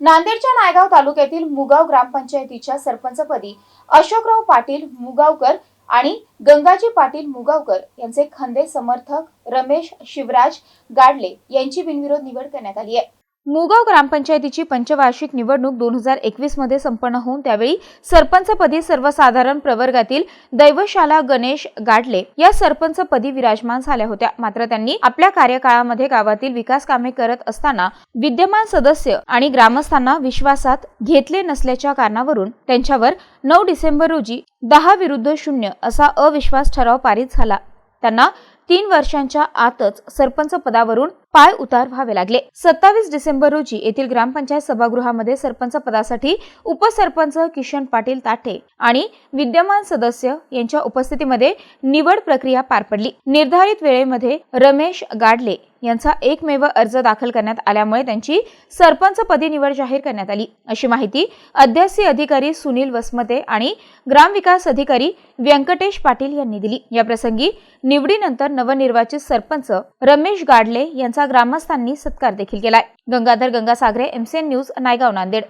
नांदेडच्या नायगाव तालुक्यातील मुगाव ग्रामपंचायतीच्या सरपंचपदी अशोकराव पाटील मुगावकर आणि गंगाजी पाटील मुगावकर यांचे खंदे समर्थक रमेश शिवराज गाडले यांची बिनविरोध निवड करण्यात आली आहे. मुगाव ग्रामपंचायतीची पंचवार्षिक निवडणूक दोन हजार एकवीसमध्ये संपन्न होऊन त्यावेळी सरपंचपदी सर्वसाधारण प्रवर्गातील दैवशाला गणेश गाडले या सरपंचपदी विराजमान झाल्या होत्या. मात्र त्यांनी आपल्या कार्यकाळामध्ये गावातील विकास कामे करत असताना विद्यमान सदस्य आणि ग्रामस्थांना विश्वासात घेतले नसल्याच्या कारणावरून त्यांच्यावर नऊ डिसेंबर रोजी दहा विरुद्ध शून्य असा अविश्वास ठराव पारित झाला. त्यांना तीन वर्षांच्या आतच सरपंच पदावरून पाय उतार व्हावे लागले. सत्तावीस डिसेंबर रोजी येथील ग्रामपंचायत सभागृहामध्ये सरपंच पदासाठी उपसरपंच किशन पाटील ताठे आणि विद्यमान सदस्य यांच्या उपस्थितीमध्ये निवड प्रक्रिया पार पडली. निर्धारित वेळेमध्ये रमेश गाडले यांचा एकमेव अर्ज दाखल करण्यात आल्यामुळे त्यांची सरपंचपदी निवड जाहीर करण्यात आली. अशी माहिती अध्यासी अधिकारी सुनील वसमते आणि ग्रामविकास अधिकारी व्यंकटेश पाटील यांनी दिली. या प्रसंगी निवडीनंतर नवनिर्वाचित सरपंच रमेश गाडले यांचा यांचा ग्रामस्थांनी सत्कार देखील केलाय. Gangadhar Gangasagare MCN news Naigaon Nanded.